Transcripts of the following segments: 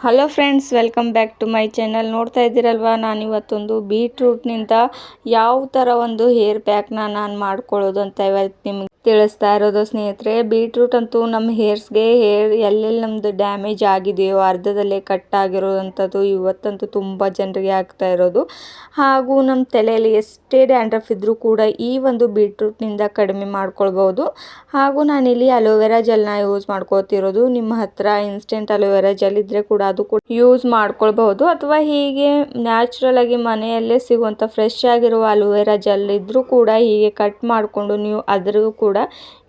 Hello friends welcome back to my channel ನೋಡ್ತಾ ಇದ್ದೀರಲ್ವಾ? ನಾನು ಇವತ್ತೊಂದು ಬೀಟ್ರೂಟ್ನಿಂದ ಯಾವ ಥರ ಒಂದು ಹೇರ್ ಪ್ಯಾಕ್ನ ನಾನು ಮಾಡ್ಕೊಳ್ಳೋದು ಅಂತ ಇವತ್ತು ನಿಮ್ಗೆ ತಿಳಿಸ್ತಾ ಇರೋದು ಸ್ನೇಹಿತರೆ ಬೀಟ್ರೂಟ್ ಅಂತೂ ನಮ್ಮ ಹೇರ್ಸ್ಗೆ ಹೇರ್ ಎಲ್ಲೆಲ್ಲಿ ನಮ್ಮದು ಡ್ಯಾಮೇಜ್ ಆಗಿದೆಯೋ, ಅರ್ಧದಲ್ಲೇ ಕಟ್ ಆಗಿರೋವಂಥದ್ದು ಇವತ್ತಂತೂ ತುಂಬ ಜನರಿಗೆ ಆಗ್ತಾ ಇರೋದು. ಹಾಗೂ ನಮ್ಮ ತಲೆಯಲ್ಲಿ ಎಷ್ಟೇ ಡ್ಯಾಂಡ್ರಫ್ ಇದ್ದರೂ ಕೂಡ ಈ ಒಂದು ಬೀಟ್ರೂಟ್ನಿಂದ ಕಡಿಮೆ ಮಾಡ್ಕೊಳ್ಬೋದು. ಹಾಗೂ ನಾನಿಲ್ಲಿ ಅಲೋವೆರಾ ಜೆಲ್ನ ಯೂಸ್ ಮಾಡ್ಕೋತಿರೋದು ನಿಮ್ಮ ಹತ್ರ ಇನ್ಸ್ಟೆಂಟ್ ಅಲೋವೆರಾ ಜೆಲ್ ಇದ್ದರೆ ಕೂಡ ಅದು ಕೂಡ ಯೂಸ್ ಮಾಡ್ಕೊಳ್ಬಹುದು. ಅಥವಾ ಹೀಗೆ ನ್ಯಾಚುರಲ್ ಆಗಿ ಮನೆಯಲ್ಲೇ ಸಿಗುವಂಥ ಫ್ರೆಶ್ ಆಗಿರುವ ಅಲೋವೆರಾ ಜೆಲ್ ಇದ್ದರೂ ಕೂಡ ಹೀಗೆ ಕಟ್ ಮಾಡಿಕೊಂಡು ನೀವು ಅದ್ರೂ ಕೂಡ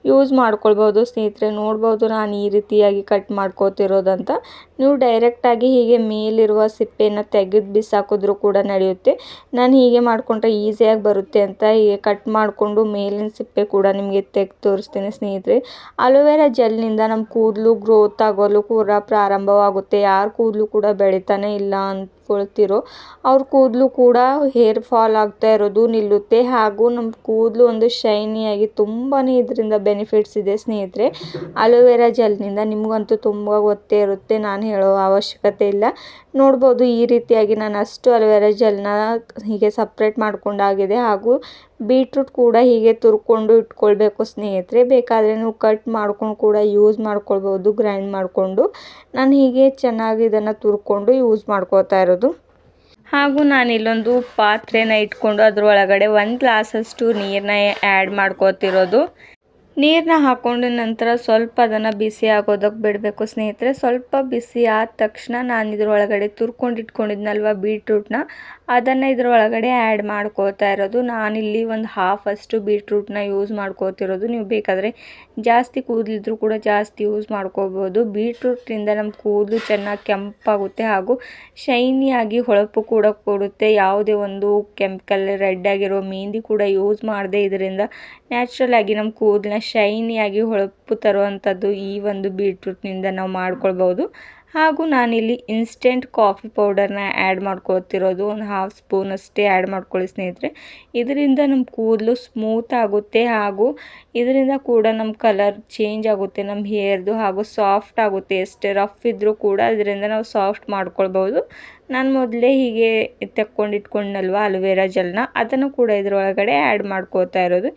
ಯೂಸ್ ಮಾಡ್ಕೊಳ್ಬೋದು. ಸ್ನೇಹಿತರೆ, ನೋಡ್ಬೋದು ನಾನು ಈ ರೀತಿಯಾಗಿ ಕಟ್ ಮಾಡ್ಕೋತಿರೋದಂತ. ನೀವು ಡೈರೆಕ್ಟಾಗಿ ಹೀಗೆ ಮೇಲಿರುವ ಸಿಪ್ಪೆಯನ್ನು ತೆಗೆದು ಬಿಸಾಕಿದ್ರು ಕೂಡ ನಡೆಯುತ್ತೆ. ನಾನು ಹೀಗೆ ಮಾಡಿಕೊಂಡ್ರೆ ಈಸಿಯಾಗಿ ಬರುತ್ತೆ ಅಂತ ಹೀಗೆ ಕಟ್ ಮಾಡಿಕೊಂಡು ಮೇಲಿನ ಸಿಪ್ಪೆ ಕೂಡ ನಿಮಗೆ ತೆಗೆದು ತೋರಿಸ್ತೀನಿ ಸ್ನೇಹಿತರೆ. ಅಲೋವೆರಾ ಜೆಲ್ನಿಂದ ನಮ್ಮ ಕೂದಲು ಗ್ರೋತ್ ಆಗೋಲು ಕೂಡ ಪ್ರಾರಂಭವಾಗುತ್ತೆ. ಯಾರ ಕೂದಲು ಕೂಡ ಬೆಳಿತಾನೆ ಇಲ್ಲ ಅಂದ್ಕೊಳ್ತಿರೋ ಅವ್ರ ಕೂದಲು ಕೂಡ ಹೇರ್ ಫಾಲ್ ಆಗ್ತಾ ಇರೋದು ನಿಲ್ಲುತ್ತೆ. ಹಾಗೂ ನಮ್ಮ ಕೂದಲು ಒಂದು ಶೈನಿಯಾಗಿ ತುಂಬಾ ಇದರಿಂದ ಬೆನಿಫಿಟ್ಸ್ ಇದೆ ಸ್ನೇಹಿತರೆ. ಅಲೋವೆರಾ ಜೆಲ್ನಿಂದ ನಿಮಗಂತೂ ತುಂಬ ಗೊತ್ತೇ ಇರುತ್ತೆ. ನಾನು ಹೇಳೋ ಅವಶ್ಯಕತೆ ಇಲ್ಲ. ನೋಡ್ಬೋದು ಈ ರೀತಿಯಾಗಿ ನಾನು ಅಷ್ಟು ಅಲೋವೆರಾ ಜೆಲ್ನ ಹೀಗೆ ಸಪ್ರೇಟ್ ಮಾಡ್ಕೊಂಡಾಗಿದೆ. ಹಾಗೂ ಬೀಟ್ರೂಟ್ ಕೂಡ ಹೀಗೆ ತುರ್ಕೊಂಡು ಇಟ್ಕೊಳ್ಬೇಕು ಸ್ನೇಹಿತರೆ. ಬೇಕಾದರೆ ನೀವು ಕಟ್ ಮಾಡ್ಕೊಂಡು ಕೂಡ ಯೂಸ್ ಮಾಡ್ಕೊಳ್ಬೋದು, ಗ್ರೈಂಡ್ ಮಾಡಿಕೊಂಡು. ನಾನು ಹೀಗೆ ಚೆನ್ನಾಗಿ ಇದನ್ನು ತುರ್ಕೊಂಡು ಯೂಸ್ ಮಾಡ್ಕೋತಾ ಇರೋದು. ಹಾಗೂ ನಾನು ಇಲ್ಲೊಂದು ಪಾತ್ರೆನ ಇಟ್ಕೊಂಡು ಅದರೊಳಗಡೆ ಒಂದು ಗ್ಲಾಸಷ್ಟು ನೀರನ್ನ ಆ್ಯಡ್ ಮಾಡ್ಕೋತಿರೋದು ನೀರನ್ನ ಹಾಕೊಂಡ ನಂತರ ಸ್ವಲ್ಪ ಅದನ್ನು ಬಿಸಿ ಆಗೋದಕ್ಕೆ ಬಿಡಬೇಕು. ಸ್ನೇಹಿತರೆ, ಸ್ವಲ್ಪ ಬಿಸಿ ಆದ ತಕ್ಷಣ ನಾನು ಇದರೊಳಗಡೆ ತುರ್ಕೊಂಡು ಇಟ್ಕೊಂಡಿದ್ನಲ್ವ ಬೀಟ್ರೂಟ್ನ, ಅದನ್ನು ಇದ್ರೊಳಗಡೆ ಆ್ಯಡ್ ಮಾಡ್ಕೋತಾ ಇರೋದು. ನಾನಿಲ್ಲಿ ಒಂದು ಹಾಫ್ ಅಷ್ಟು ಬೀಟ್ರೂಟ್ನ ಯೂಸ್ ಮಾಡ್ಕೋತಿರೋದು. ನೀವು ಬೇಕಾದರೆ ಜಾಸ್ತಿ ಕೂದಲಿದ್ರು ಕೂಡ ಜಾಸ್ತಿ ಯೂಸ್ ಮಾಡ್ಕೋಬೋದು. ಬೀಟ್ರೂಟ್ನಿಂದ ನಮ್ಮ ಕೂದಲು ಚೆನ್ನಾಗಿ ಕೆಂಪಾಗುತ್ತೆ ಹಾಗೂ ಶೈನಿಯಾಗಿ ಹೊಳಪು ಕೂಡ ಕೊಡುತ್ತೆ. ಯಾವುದೇ ಒಂದು ಕೆಮಿಕಲ್, ರೆಡ್ ಆಗಿರೋ ಮೆಹಂದಿ ಕೂಡ ಯೂಸ್ ಮಾಡದೆ ಇದರಿಂದ ನ್ಯಾಚುರಲ್ ಆಗಿ ನಮ್ಮ ಕೂದಲನ್ನ ಶೈನಿಯಾಗಿ ಹೊಳಪು ತರುವಂಥದ್ದು ಈ ಒಂದು ಬೀಟ್ರೂಟ್ನಿಂದ ನಾವು ಮಾಡ್ಕೊಳ್ಬೋದು ಹಾಗೂ ನಾನಿಲ್ಲಿ ಇನ್ಸ್ಟೆಂಟ್ ಕಾಫಿ ಪೌಡರ್ನ ಆ್ಯಡ್ ಮಾಡ್ಕೊತಿರೋದು ಒಂದು ಹಾಫ್ ಸ್ಪೂನ್ ಅಷ್ಟೇ ಆ್ಯಡ್ ಮಾಡ್ಕೊಳ್ಳಿ ಸ್ನೇಹಿತರೆ. ಇದರಿಂದ ನಮ್ಮ ಕೂದಲು ಸ್ಮೂತ್ ಆಗುತ್ತೆ ಹಾಗೂ ಇದರಿಂದ ಕೂಡ ನಮ್ಮ ಕಲರ್ ಚೇಂಜ್ ಆಗುತ್ತೆ ನಮ್ಮ ಹೇರ್ದು ಹಾಗೂ ಸಾಫ್ಟ್ ಆಗುತ್ತೆ. ಎಷ್ಟೇ ರಫ್ ಇದ್ದರೂ ಕೂಡ ಇದರಿಂದ ನಾವು ಸಾಫ್ಟ್ ಮಾಡ್ಕೊಳ್ಬೋದು ನಾನು ಮೊದಲೇ ಹೀಗೆ ತಕ್ಕೊಂಡು ಅಲೋವೆರಾ ಜೆಲ್ನ? ಅದನ್ನು ಕೂಡ ಇದರೊಳಗಡೆ ಆ್ಯಡ್ ಮಾಡ್ಕೋತಾ ಇರೋದು.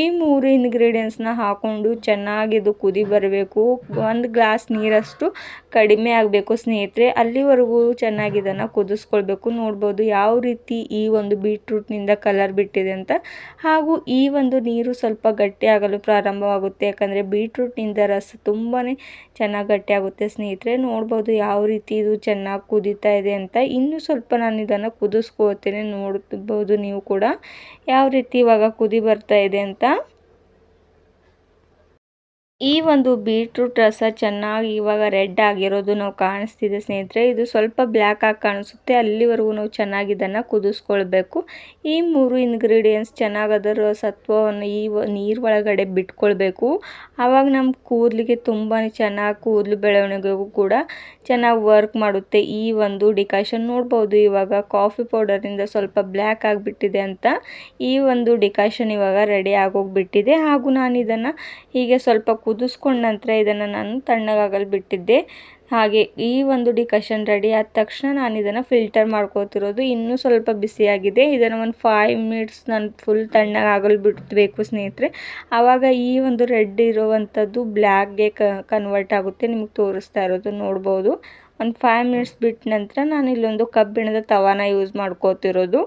ಈ ಮೂರು ಇಂಗ್ರೀಡಿಯೆಂಟ್ಸ್ನ ಹಾಕ್ಕೊಂಡು ಚೆನ್ನಾಗಿ ಇದು ಕುದಿ ಬರಬೇಕು. ಒಂದು ಗ್ಲಾಸ್ ನೀರಷ್ಟು ಕಡಿಮೆ ಆಗಬೇಕು ಸ್ನೇಹಿತರೆ, ಅಲ್ಲಿವರೆಗೂ ಚೆನ್ನಾಗಿ ಇದನ್ನು ಕುದಿಸ್ಕೊಳ್ಬೇಕು. ನೋಡ್ಬೋದು ಯಾವ ರೀತಿ ಈ ಒಂದು ಬೀಟ್ರೂಟ್ನಿಂದ ಕಲರ್ ಬಿಟ್ಟಿದೆ ಅಂತ. ಹಾಗೂ ಈ ಒಂದು ನೀರು ಸ್ವಲ್ಪ ಗಟ್ಟಿಯಾಗಲು ಪ್ರಾರಂಭವಾಗುತ್ತೆ. ಯಾಕಂದರೆ ಬೀಟ್ರೂಟ್ನಿಂದ ರಸ ತುಂಬಾ ಚೆನ್ನಾಗಿ ಗಟ್ಟಿಯಾಗುತ್ತೆ ಸ್ನೇಹಿತರೆ. ನೋಡ್ಬೋದು ಯಾವ ರೀತಿ ಇದು ಚೆನ್ನಾಗಿ ಕುದೀತಾ ಇದೆ ಅಂತ. ಇನ್ನೂ ಸ್ವಲ್ಪ ನಾನು ಇದನ್ನು ಕುದಿಸ್ಕೋತೇನೆ ನೋಡ್ಬೋದು ನೀವು ಕೂಡ ಯಾವ ರೀತಿ ಇವಾಗ ಕುದಿ ಬರ್ತಾ ಇದೆ ಅಂತ. ಈ ಒಂದು ಬೀಟ್ರೂಟ್ ರಸ ಚೆನ್ನಾಗಿ ಇವಾಗ ರೆಡ್ ಆಗಿರೋದು ನಾವು ಕಾಣಿಸ್ತಿದೆ ಸ್ನೇಹಿತರೆ. ಇದು ಸ್ವಲ್ಪ ಬ್ಲ್ಯಾಕ್ ಆಗಿ ಕಾಣಿಸುತ್ತೆ. ಅಲ್ಲಿವರೆಗೂ ನಾವು ಚೆನ್ನಾಗಿ ಇದನ್ನು ಕುದಿಸ್ಕೊಳ್ಬೇಕು. ಈ ಮೂರು ಇಂಗ್ರೀಡಿಯೆಂಟ್ಸ್ ಚೆನ್ನಾಗಿ ಅದರ ಸತ್ವವನ್ನು ಈ ನೀರು ಒಳಗಡೆ ಬಿಟ್ಕೊಳ್ಬೇಕು. ಆವಾಗ ನಮ್ಮ ಕೂದಲಿಗೆ ತುಂಬಾ ಚೆನ್ನಾಗಿ ಕೂದಲು ಬೆಳವಣಿಗೆಗೂ ಕೂಡ ಚೆನ್ನಾಗಿ ವರ್ಕ್ ಮಾಡುತ್ತೆ ಈ ಒಂದು ಡಿಕಾಷನ್ ನೋಡ್ಬೋದು ಇವಾಗ ಕಾಫಿ ಪೌಡರಿಂದ ಸ್ವಲ್ಪ ಬ್ಲ್ಯಾಕ್ ಆಗಿಬಿಟ್ಟಿದೆ ಅಂತ ಈ ಒಂದು ಡಿಕಾಷನ್ ಇವಾಗ ರೆಡಿ ಆಗೋಗ್ಬಿಟ್ಟಿದೆ ಹಾಗೂ ನಾನು ಇದನ್ನು ಹೀಗೆ ಸ್ವಲ್ಪ ಕುದಿಸ್ಕೊಂಡ ನಂತರ ಇದನ್ನು ನಾನು ತಣ್ಣಗಾಗಲು ಬಿಟ್ಟಿದ್ದೆ. ಹಾಗೆ ಈ ಒಂದು ಡಿಕಷನ್ ರೆಡಿ ಆದ ತಕ್ಷಣ ನಾನು ಇದನ್ನು ಫಿಲ್ಟರ್ ಮಾಡ್ಕೋತಿರೋದು ಇನ್ನೂ ಸ್ವಲ್ಪ ಬಿಸಿಯಾಗಿದೆ ಇದನ್ನು ಒಂದು ಫೈವ್ ಮಿನಿಟ್ಸ್ ನಾನು ಫುಲ್ ತಣ್ಣಗಾಗಲು ಬಿಡಬೇಕು ಸ್ನೇಹಿತರೆ. ಆವಾಗ ಈ ಒಂದು ರೆಡ್ ಇರುವಂಥದ್ದು ಬ್ಲ್ಯಾಕ್ಗೆ ಕನ್ವರ್ಟ್ ಆಗುತ್ತೆ. ನಿಮಗೆ ತೋರಿಸ್ತಾ ಇರೋದು ನೋಡ್ಬೋದು. ಒಂದು ಫೈವ್ ಮಿನಿಟ್ಸ್ ಬಿಟ್ಟ ನಂತರ ನಾನು ಇಲ್ಲೊಂದು ಕಬ್ಬಿಣದ ತವಾನ ಯೂಸ್ ಮಾಡ್ಕೋತಿರೋದು.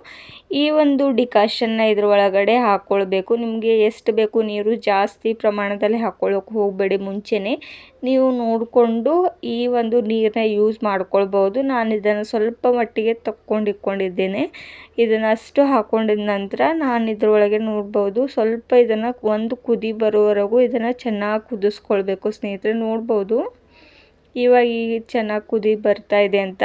ಈ ಒಂದು ಡಿಕಾಷನ್ನ ಇದ್ರ ಒಳಗಡೆ ಹಾಕ್ಕೊಳ್ಬೇಕು ನಿಮಗೆ ಎಷ್ಟು ಬೇಕು ನೀರು ಜಾಸ್ತಿ ಪ್ರಮಾಣದಲ್ಲಿ ಹಾಕ್ಕೊಳ್ಳೋಕೆ ಹೋಗಬೇಡಿ ಮುಂಚೆನೇ. ನೀವು ನೋಡಿಕೊಂಡು ಈ ಒಂದು ನೀರನ್ನ ಯೂಸ್ ಮಾಡ್ಕೊಳ್ಬೋದು ನಾನು ಇದನ್ನು ಸ್ವಲ್ಪ ಮಟ್ಟಿಗೆ ತಕ್ಕೊಂಡಿಕ್ಕೊಂಡಿದ್ದೇನೆ ಇದನ್ನು ಅಷ್ಟು ಹಾಕ್ಕೊಂಡಿದ ನಂತರ ನಾನು ಇದ್ರೊಳಗೆ ನೋಡ್ಬೋದು ಸ್ವಲ್ಪ ಇದನ್ನು ಒಂದು ಕುದಿ ಬರೋವರೆಗೂ ಇದನ್ನು ಚೆನ್ನಾಗಿ ಕುದಿಸ್ಕೊಳ್ಬೇಕು ಸ್ನೇಹಿತರೆ. ನೋಡ್ಬೋದು. ಇವಾಗ ಈಗ ಚೆನ್ನಾಗಿ ಕುದಿ ಬರ್ತಾ ಇದೆ ಅಂತ.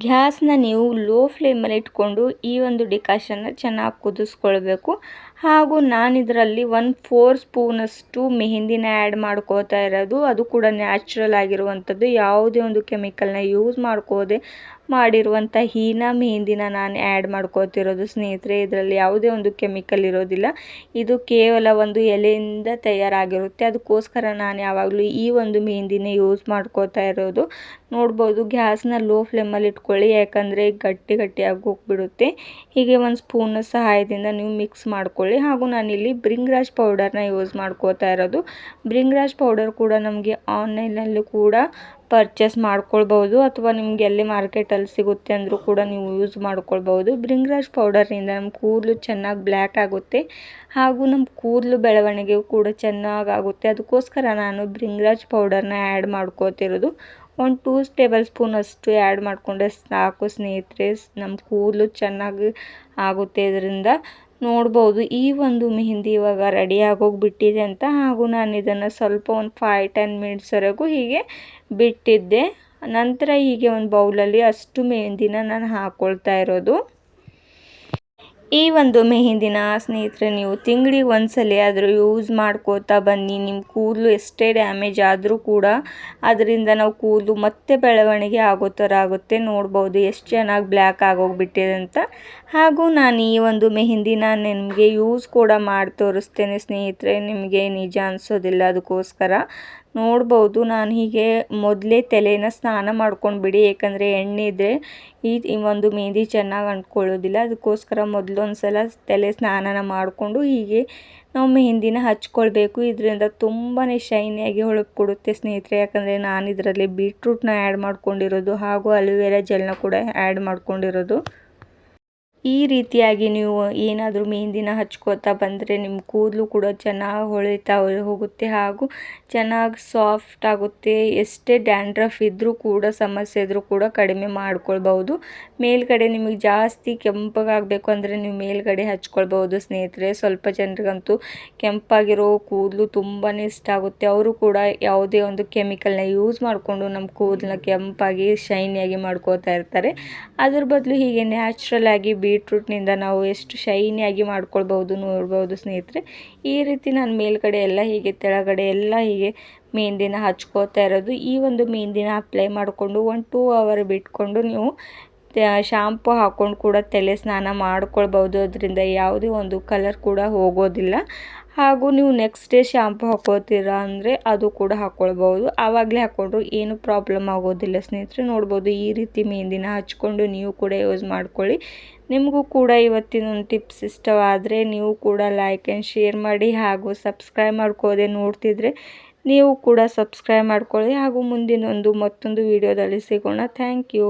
ಗ್ಯಾಸ್ನ ನೀವು ಲೋ ಫ್ಲೇಮಲ್ಲಿ ಇಟ್ಕೊಂಡು ಈ ಒಂದು ಡಿಕಾಷನ್ನ ಚೆನ್ನಾಗಿ ಕುದಿಸ್ಕೊಳ್ಬೇಕು. ಹಾಗೂ ನಾನು ಇದರಲ್ಲಿ ಒನ್ ಫೋರ್ ಸ್ಪೂನಷ್ಟು ಮೆಹಂದಿನ ಆ್ಯಡ್ ಮಾಡ್ಕೋತಾ ಇರೋದು. ಅದು ಕೂಡ ನ್ಯಾಚುರಲ್ ಆಗಿರುವಂಥದ್ದು. ಯಾವುದೇ ಒಂದು ಕೆಮಿಕಲ್ನ ಯೂಸ್ ಮಾಡ್ಕೋದೆ ಮಾಡಿರುವಂಥ ಹೀನಾ ಮೆಹಂದಿನ ನಾನು ಆ್ಯಡ್ ಮಾಡ್ಕೋತಿರೋದು ಸ್ನೇಹಿತರೆ. ಇದರಲ್ಲಿ ಯಾವುದೇ ಒಂದು ಕೆಮಿಕಲ್ ಇರೋದಿಲ್ಲ. ಇದು ಕೇವಲ ಒಂದು ಎಲೆಯಿಂದ ತಯಾರಾಗಿರುತ್ತೆ. ಅದಕ್ಕೋಸ್ಕರ ನಾನು ಯಾವಾಗಲೂ ಈ ಒಂದು ಮೆಹಂದಿನೇ ಯೂಸ್ ಮಾಡ್ಕೋತಾ ಇರೋದು. ನೋಡ್ಬೋದು ಗ್ಯಾಸ್ನ ಲೋ ಫ್ಲೇಮಲ್ಲಿ ಇಟ್ಕೊಳ್ಳಿ. ಯಾಕಂದರೆ ಗಟ್ಟಿ ಗಟ್ಟಿಯಾಗಿ ಹೋಗ್ಬಿಡುತ್ತೆ. ಹೀಗೆ ಒಂದು ಸ್ಪೂನ್ ಸಹಾಯದಿಂದ ನೀವು ಮಿಕ್ಸ್ ಮಾಡ್ಕೊಳ್ಳಿ. ಹಾಗೂ ನಾನಿಲ್ಲಿ ಬ್ರಿಂಗ್ರಾಜ್ ಪೌಡರ್ನ ಯೂಸ್ ಮಾಡ್ಕೋತಾ ಇರೋದು. ಬ್ರಿಂಗ್ರಾಜ್ ಪೌಡರ್ ಕೂಡ ನಮಗೆ ಆನ್ಲೈನಲ್ಲೂ ಕೂಡ ಪರ್ಚೇಸ್ ಮಾಡ್ಕೊಳ್ಬೋದು ಅಥವಾ ನಿಮ್ಗೆ ಎಲ್ಲಿ ಮಾರ್ಕೆಟಲ್ಲಿ ಸಿಗುತ್ತೆ ಅಂದರೂ ಕೂಡ ನೀವು ಯೂಸ್ ಮಾಡ್ಕೊಳ್ಬೋದು ಬ್ರಿಂಗ್ರಾಜ್ ಪೌಡರ್ನಿಂದ ನಮ್ಮ ಕೂದಲು ಚೆನ್ನಾಗಿ ಬ್ಲ್ಯಾಕ್ ಆಗುತ್ತೆ. ಹಾಗೂ ನಮ್ಮ ಕೂದಲು ಬೆಳವಣಿಗೆಯು ಕೂಡ ಚೆನ್ನಾಗಾಗುತ್ತೆ ಅದಕ್ಕೋಸ್ಕರ ನಾನು ಬ್ರಿಂಗ್ರಾಜ್ ಪೌಡರ್ನ ಆ್ಯಡ್ ಮಾಡ್ಕೋತಿರೋದು. ಒಂದು ಟೂ ಟೇಬಲ್ ಸ್ಪೂನ್ ಅಷ್ಟು ಆ್ಯಡ್ ಮಾಡಿಕೊಂಡ್ರೆ ಸಾಕು ಸ್ನೇಹಿತರೆ. ನಮ್ಮ ಕೂದಲು ಚೆನ್ನಾಗಿ ಆಗುತ್ತೆ ಇದರಿಂದ. ನೋಡ್ಬೋದು. ಈ ಒಂದು ಮೆಹಂದಿ ಇವಾಗ ರೆಡಿ ಆಗೋಗಿಬಿಟ್ಟಿದೆ ಅಂತ ಹಾಗೂ ನಾನು ಇದನ್ನು ಸ್ವಲ್ಪ ಒಂದು ಫೈ ಟೆನ್ ಮಿನಿಟ್ಸ್ವರೆಗೂ ಹೀಗೆ ಬಿಟ್ಟಿದ್ದೆ. ನಂತರ ಹೀಗೆ ಒಂದು ಬೌಲಲ್ಲಿ ಅಷ್ಟು ಮೆಹಂದಿನ ನಾನು ಹಾಕ್ಕೊಳ್ತಾ ಇರೋದು. ಈ ಒಂದು ಮೆಹೆಂದಿನ ಸ್ನೇಹಿತರೆ, ನೀವು ತಿಂಗಳಿಗೆ ಒಂದ್ಸಲ ಆದರೂ ಯೂಸ್ ಮಾಡ್ಕೋತಾ ಬನ್ನಿ. ನಿಮ್ಮ ಕೂದಲು ಎಷ್ಟೇ ಡ್ಯಾಮೇಜ್ ಆದರೂ ಕೂಡ ಅದರಿಂದ ನಾವು ಕೂದಲು ಮತ್ತೆ ಬೆಳವಣಿಗೆ ಆಗೋ ಥರ ಆಗುತ್ತೆ. ನೋಡ್ಬೋದು ಎಷ್ಟು ಚೆನ್ನಾಗಿ ಬ್ಲ್ಯಾಕ್ ಆಗೋಗ್ಬಿಟ್ಟಿದೆ ಅಂತ. ಹಾಗೂ ನಾನು ಈ ಒಂದು ಮೆಹೆಂದಿನ ನಿಮಗೆ ಯೂಸ್ ಕೂಡ ಮಾಡಿ ತೋರಿಸ್ತೇನೆ ಸ್ನೇಹಿತರೆ. ನಿಮಗೆ ನಿಜ ಅನಿಸೋದಿಲ್ಲ ಅದಕ್ಕೋಸ್ಕರ. ನೋಡ್ಬೋದು. ನಾನು ಹೀಗೆ ಮೊದಲೇ ತಲೆನ ಸ್ನಾನ ಮಾಡ್ಕೊಂಡು ಬಿಡಿ. ಏಕೆಂದರೆ ಎಣ್ಣೆ ಇದ್ದರೆ ಈ ಒಂದು ಮೆಹಂದಿ ಚೆನ್ನಾಗಿ ಅಂಟ್ಕೊಳ್ಳೋದಿಲ್ಲ. ಅದಕ್ಕೋಸ್ಕರ ಮೊದಲೊಂದು ಸಲ ತಲೆ ಸ್ನಾನನ ಮಾಡಿಕೊಂಡು ಹೀಗೆ ನಾವು ಮೆಹಂದಿನ ಹಚ್ಕೊಳ್ಬೇಕು. ಇದರಿಂದ ತುಂಬಾ ಶೈನಿಯಾಗಿ ಹೊಳಪು ಕೊಡುತ್ತೆ ಸ್ನೇಹಿತರೆ. ಯಾಕಂದರೆ ನಾನು ಇದರಲ್ಲಿ ಬೀಟ್ರೂಟ್ನ ಆ್ಯಡ್ ಮಾಡ್ಕೊಂಡಿರೋದು ಹಾಗೂ ಅಲೋವೆರಾ ಜೆಲ್ನ ಕೂಡ ಆ್ಯಡ್ ಮಾಡ್ಕೊಂಡಿರೋದು. ಈ ರೀತಿಯಾಗಿ ನೀವು ಏನಾದರೂ ಮೆಹೆಂದಿನ ಹಚ್ಕೋತಾ ಬಂದರೆ ನಿಮ್ಮ ಕೂದಲು ಕೂಡ ಚೆನ್ನಾಗಿ ಹೊಳಿತಾ ಹೋಗುತ್ತೆ ಹಾಗೂ ಚೆನ್ನಾಗಿ ಸಾಫ್ಟ್ ಆಗುತ್ತೆ. ಎಷ್ಟೇ ಡ್ಯಾಂಡ್ರಫ್ ಇದ್ದರೂ ಕೂಡ, ಸಮಸ್ಯೆ ಇದ್ದರೂ ಕೂಡ ಕಡಿಮೆ ಮಾಡ್ಕೊಳ್ಬಹುದು. ಮೇಲ್ಗಡೆ ನಿಮಗೆ ಜಾಸ್ತಿ ಕೆಂಪಗಾಗಬೇಕು ಅಂದರೆ ನೀವು ಮೇಲ್ಗಡೆ ಹಚ್ಕೊಳ್ಬೌದು ಸ್ನೇಹಿತರೆ. ಸ್ವಲ್ಪ ಜನರಿಗಂತೂ ಕೆಂಪಾಗಿರೋ ಕೂದಲು ತುಂಬಾ ಇಷ್ಟ ಆಗುತ್ತೆ. ಅವರು ಕೂಡ ಯಾವುದೇ ಒಂದು ಕೆಮಿಕಲ್ನ ಯೂಸ್ ಮಾಡಿಕೊಂಡು ನಮ್ಮ ಕೂದಲನ್ನ ಕೆಂಪಾಗಿ ಶೈನಿಯಾಗಿ ಮಾಡ್ಕೋತಾ ಇರ್ತಾರೆ. ಅದ್ರ ಬದಲು ಹೀಗೆ ನ್ಯಾಚುರಲ್ ಆಗಿ ಬೀಟ್ರೂಟ್ನಿಂದ ನಾವು ಎಷ್ಟು ಶೈನಿಯಾಗಿ ಮಾಡ್ಕೊಳ್ಬೋದು ನೋಡ್ಬೋದು ಸ್ನೇಹಿತರೆ. ಈ ರೀತಿ ನಾನು ಮೇಲ್ಗಡೆ ಎಲ್ಲ ಹೀಗೆ, ಕೆಳಗಡೆ ಎಲ್ಲ ಹೀಗೆ ಮೆಹಂದಿನ ಹಚ್ಕೋತಾ ಇರೋದು. ಈ ಒಂದು ಮೆಹಂದಿನ ಅಪ್ಲೈ ಮಾಡಿಕೊಂಡು ಒನ್ ಟೂ ಅವರ್ ಬಿಟ್ಕೊಂಡು ನೀವು ಶಾಂಪು ಹಾಕ್ಕೊಂಡು ಕೂಡ ತಲೆ ಸ್ನಾನ ಮಾಡ್ಕೊಳ್ಬೋದು ಅದರಿಂದ ಯಾವುದೇ ಒಂದು ಕಲರ್ ಕೂಡ ಹೋಗೋದಿಲ್ಲ. ಹಾಗೂ ನೀವು ನೆಕ್ಸ್ಟ್ ಡೇ ಶ್ಯಾಂಪು ಹಾಕೋತೀರಾ ಅಂದರೆ ಅದು ಕೂಡ ಹಾಕ್ಕೊಳ್ಬೋದು ಆವಾಗಲೇ ಹಾಕ್ಕೊಂಡ್ರು ಏನು ಪ್ರಾಬ್ಲಮ್ ಆಗೋದಿಲ್ಲ ಸ್ನೇಹಿತರೆ. ನೋಡ್ಬೋದು ಈ ರೀತಿ ಮೆಹಂದಿನ ಹಚ್ಕೊಂಡು ನೀವು ಕೂಡ ಯೂಸ್ ಮಾಡ್ಕೊಳ್ಳಿ. ನಿಮಗೂ ಕೂಡ ಇವತ್ತಿನ ಒಂದು ಟಿಪ್ಸ್ ಇಷ್ಟವಾದರೆ ನೀವು ಕೂಡ ಲೈಕ್ ಆ್ಯಂಡ್ ಶೇರ್ ಮಾಡಿ ಹಾಗೂ ಸಬ್ಸ್ಕ್ರೈಬ್ ಮಾಡ್ಕೋದೆ ನೋಡ್ತಿದ್ರೆ ನೀವು ಕೂಡ ಸಬ್ಸ್ಕ್ರೈಬ್ ಮಾಡ್ಕೊಳ್ಳಿ ಹಾಗೂ ಮುಂದಿನೊಂದು ಮತ್ತೊಂದು ವಿಡಿಯೋದಲ್ಲಿ ಸಿಗೋಣ. Thank you